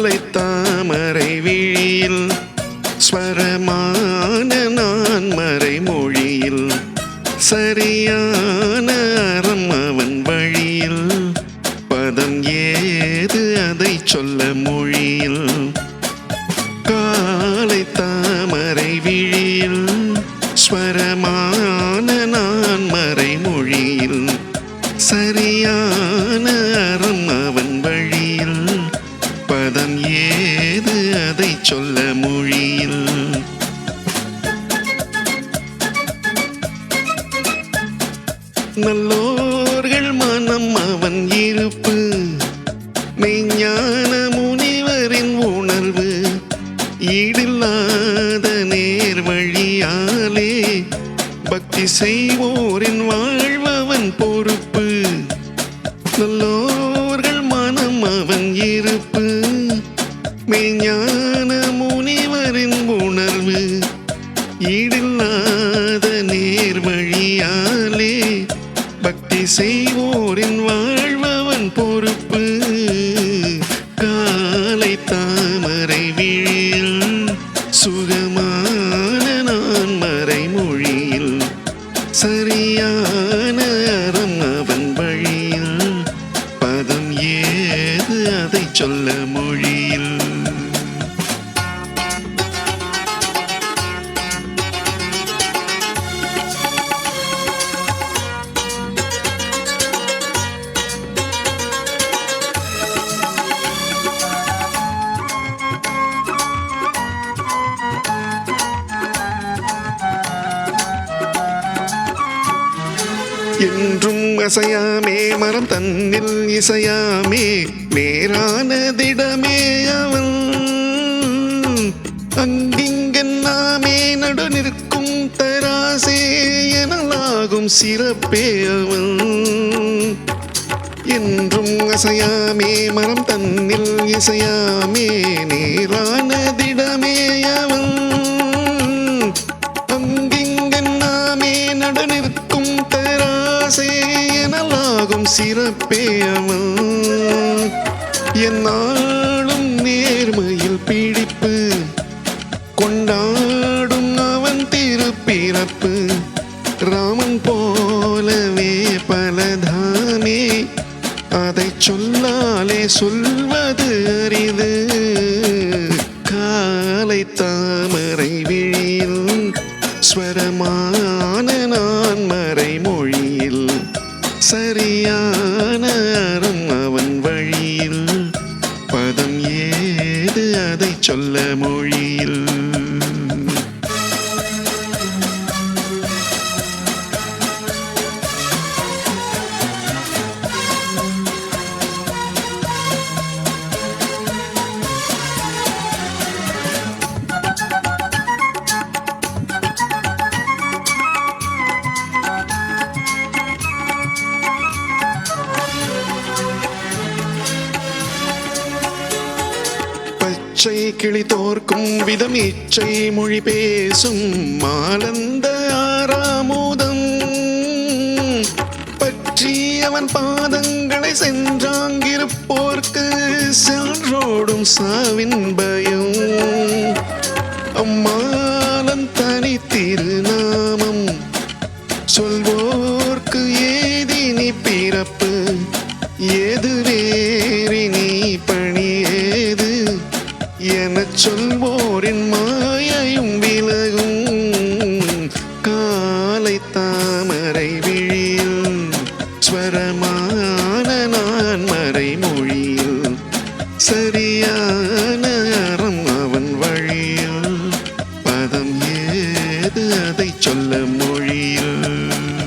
மாலை தாமரை விழியில் ஸ்வரமான நான் மறைமொழியில் சரியான அறம் அவன் வழியில் பதம் ஏது அதை சொல்ல மொழியில்? காலை தாமரை விழியில் ஸ்வரமான நான் மறைமொழியில் சரியான சொல்ல மொழியில். நல்லோர்கள் மனம் அவன் இருப்பு. மெய்ஞான முனிவரின் உணர்வு. ஈடில்லாத நேர் வழியாலே பக்தி செய்வோரின் வாழ்வவன் பொறுப்பு. நல்லோ நேர் வழியாலே பக்தி செய்வோரின் வாழ்வவன் பொறுப்பு. காலை தாமரை விழியில் சுகமான நான் மறைமொழியில் சரியான அறம் அவன் வழியில். பதம் ஏது அதை சொல்ல முடியும் என்றும் அசையாமே மரம் தன்னில் இசையாமே நேரானதிடமே அவன். அங்கிங்கென்னாமே நடு நிற்கும் தராசே எனலாகும் சிறப்பே அவன். என்றும் அசையாமே மரம் தன்னில் இசையாமே நேரானதிடமே எனலாகும் சிறப்பே அவன் என்னாலும் நேர்மையில் பிடிப்பு. கொண்டாடும் அவன் திருப்பிறப்பு. ராமன் போலவே பலதானே. அதை சொல்லாலே சொல்வது அரிது. காலை தாமரை விழியில் ஸ்வரமான நான் மறை ஏது அதை சொல்ல மொழியில். பச்சை கிளி தோற்கும் விதம் இச்சை மொழி பேசும் மாலந்த ஆராமோதம் பற்றி அவன் பாதங்களை சென்றாங்கிருப்போர்க்கு சென்றோடும் சாவின் பயம். அம்மாலன் தனி திருநாமம் சொல்வோர்க்கு ஏதினி பிறப்பு எது வேறினி சொல்வோரின் மாயையும் விலகும். காலை தாமரை விழியில் ஸ்வரமான நான் மறைமொழியில் சரியான அறம் அவன் வழியில் பதம் ஏது அதை சொல்ல மொழியில்?